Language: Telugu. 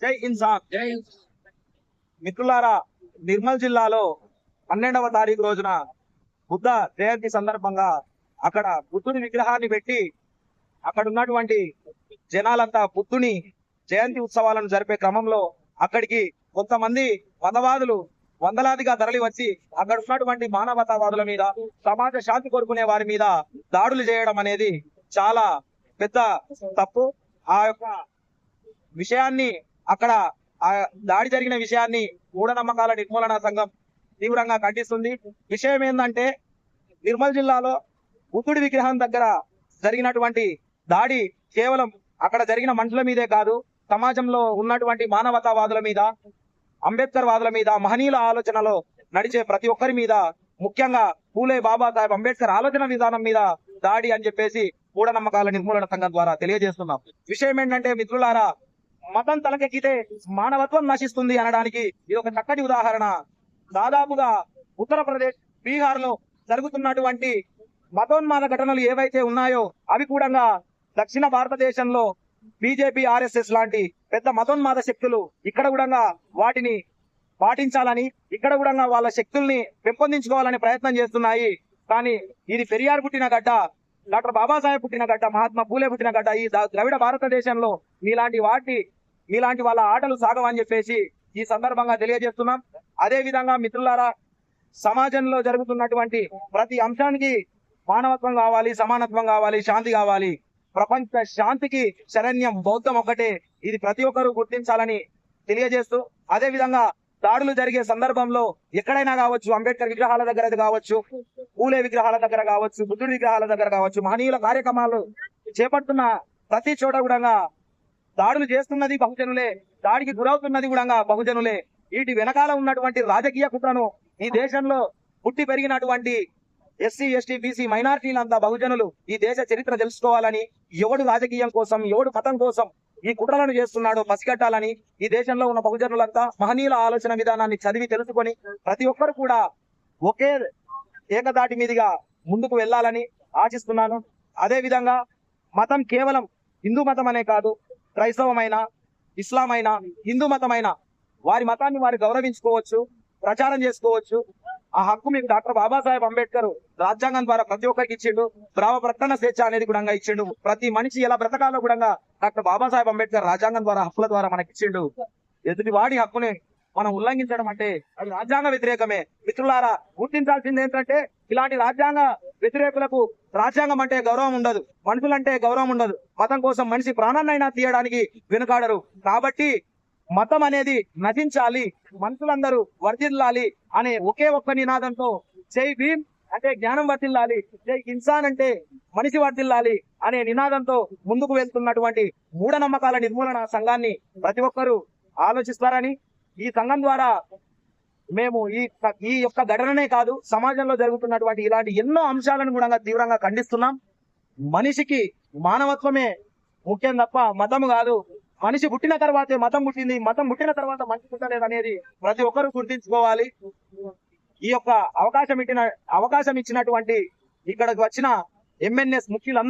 జై ఇన్సాన్ మిత్రులారా నిర్మల్ జిల్లాలో పన్నెండవ తారీఖు రోజున బుద్ధ జయంతి సందర్భంగా అక్కడ బుద్ధుని విగ్రహాన్ని పెట్టి అక్కడ ఉన్నటువంటి జనాలంతా బుద్ధుని జయంతి ఉత్సవాలను జరిపే క్రమంలో అక్కడికి కొంతమంది మతవాదులు వందలాదిగా తరలి వచ్చి అక్కడ ఉన్నటువంటి మానవతావాదుల మీద సమాజ శాంతి కోరుకునే వారి మీద దాడులు చేయడం అనేది చాలా పెద్ద తప్పు. ఆ యొక్క విషయాన్ని అక్కడ ఆ దాడి జరిగిన విషయాన్ని మూఢనమ్మకాల నిర్మూలన సంఘం తీవ్రంగా ఖండిస్తుంది. విషయం ఏంటంటే నిర్మల్ జిల్లాలో బుద్ధుడి విగ్రహం దగ్గర జరిగినటువంటి దాడి కేవలం అక్కడ జరిగిన మనుషుల మీదే కాదు సమాజంలో ఉన్నటువంటి మానవతావాదుల మీద అంబేద్కర్ వాదుల మీద మహనీయుల ఆలోచనలో నడిచే ప్రతి ఒక్కరి మీద ముఖ్యంగా పూలే బాబాసాహెబ్ అంబేద్కర్ ఆలోచన విధానం మీద దాడి అని చెప్పేసి మూఢనమ్మకాల నిర్మూలన సంఘం ద్వారా తెలియజేస్తున్నాం. విషయం ఏంటంటే మిత్రులారా మతం తలకెక్కితే మానవత్వం నశిస్తుంది అనడానికి ఇది ఒక చక్కటి ఉదాహరణ. దాదాపుగా ఉత్తరప్రదేశ్ బీహార్లో జరుగుతున్నటువంటి మతోన్మాద ఘటనలు ఏవైతే ఉన్నాయో అవి కూడా దక్షిణ భారతదేశంలో బీజేపీ ఆర్ఎస్ఎస్ లాంటి పెద్ద మతోన్మాద శక్తులు ఇక్కడ కూడా వాటిని పాటించాలని ఇక్కడ కూడా వాళ్ళ శక్తుల్ని పెంపొందించుకోవాలని ప్రయత్నం చేస్తున్నాయి. కానీ ఇది పెరియార్ పుట్టిన గడ్డ డాక్టర్ బాబాసాహెబ్ పుట్టిన గడ్డ మహాత్మా పూలే పుట్టిన గడ్డ ఈ ద్రవిడ భారతదేశంలో ఇలాంటి వాటి మీలాంటి వాళ్ళ ఆటలు సాగవని చెప్పేసి ఈ సందర్భంగా తెలియజేస్తున్నాం. అదే విధంగా మిత్రులారా సమాజంలో జరుగుతున్నటువంటి ప్రతి అంశానికి మానవత్వం కావాలి సమానత్వం కావాలి శాంతి కావాలి. ప్రపంచ శాంతికి శరణ్యం బౌద్ధం ఒకటే ఇది ప్రతి ఒక్కరూ గుర్తించాలని తెలియజేస్తూ అదే విధంగా దాడులు జరిగే సందర్భంలో ఎక్కడైనా కావచ్చు అంబేద్కర్ విగ్రహాల దగ్గర కావచ్చు పూలే విగ్రహాల దగ్గర కావచ్చు బుద్ధుడి విగ్రహాల దగ్గర కావచ్చు మహనీయుల కార్యక్రమాలు చేపడుతున్న ప్రతి చోట కూడా దాడులు చేస్తున్నది బహుజనులే. దాడికి గురవుతున్నది కూడా బహుజనులే. వీటి వెనకాల ఉన్నటువంటి రాజకీయ కుట్రను ఈ దేశంలో పుట్టి పెరిగినటువంటి ఎస్సీ ఎస్టీ బీసీ మైనార్టీలంతా బహుజనులు ఈ దేశ చరిత్ర తెలుసుకోవాలని ఎవడు రాజకీయం కోసం ఎవడు మతం కోసం ఈ కుట్రలను చేస్తున్నాడో పసిగట్టాలని ఈ దేశంలో ఉన్న బహుజనులంతా మహనీయుల ఆలోచన విధానాన్ని చదివి తెలుసుకొని ప్రతి ఒక్కరు కూడా ఒకే ఏకదాటి మీదుగా ముందుకు వెళ్ళాలని ఆశిస్తున్నాను. అదే విధంగా మతం కేవలం హిందూ మతం అనే కాదు క్రైస్తవమైన ఇస్లాం హిందూ మతమైన వారి మతాన్ని వారు గౌరవించుకోవచ్చు ప్రచారం చేసుకోవచ్చు. ఆ హక్కు మీకు డాక్టర్ బాబాసాహెబ్ అంబేద్కర్ రాజ్యాంగం ద్వారా ప్రతి ఒక్కరికి ఇచ్చిండు. భావ ప్రకటన స్వేచ్ఛ అనేది కూడా ఇచ్చిండు. ప్రతి మనిషి ఎలా బ్రతకాలో కూడా డాక్టర్ బాబాసాహెబ్ అంబేద్కర్ రాజ్యాంగం ద్వారా హక్కుల ద్వారా మనకి ఇచ్చిండు. ఎదుటి వాడి హక్కుని మనం ఉల్లంఘించడం అంటే అది రాజ్యాంగ వ్యతిరేకమే. మిత్రులారా గుర్తించాల్సింది ఏంటంటే ఇలాంటి రాజ్యాంగ వ్యతిరేకులకు రాజ్యాంగం అంటే గౌరవం ఉండదు. మనుషులంటే గౌరవం ఉండదు. మతం కోసం మనిషి ప్రాణాన్నైనా తీయడానికి వెనుకాడరు. కాబట్టి మతం అనేది నశించాలి. మనుషులందరూ వర్ధిల్లాలి అనే ఒకే ఒక్క నినాదంతో జై భీమ్ అంటే జ్ఞానం వర్తిల్లాలి జై ఇన్సాన్ అంటే మనిషి వర్ధిల్లాలి అనే నినాదంతో ముందుకు వెళ్తున్నటువంటి మూఢనమ్మకాల నిర్మూలన సంఘాన్ని ప్రతి ఒక్కరూ ఆలోచిస్తారని ఈ సంఘం ద్వారా మేము ఈ ఈ యొక్క ఘటననే కాదు సమాజంలో జరుగుతున్నటువంటి ఇలాంటి ఎన్నో అంశాలను కూడా తీవ్రంగా ఖండిస్తున్నాం. మనిషికి మానవత్వమే ముఖ్యం తప్ప మతం కాదు. మనిషి పుట్టిన తర్వాతే మతం పుట్టింది. మతం పుట్టిన తర్వాత మనిషి పుట్టలేదు అనేది ప్రతి ఒక్కరూ గుర్తించుకోవాలి. ఈ యొక్క అవకాశం ఇచ్చిన అవకాశం ఇచ్చినటువంటి ఇక్కడికి వచ్చిన ఎంఎన్ఎస్ ముఖ్యులందరూ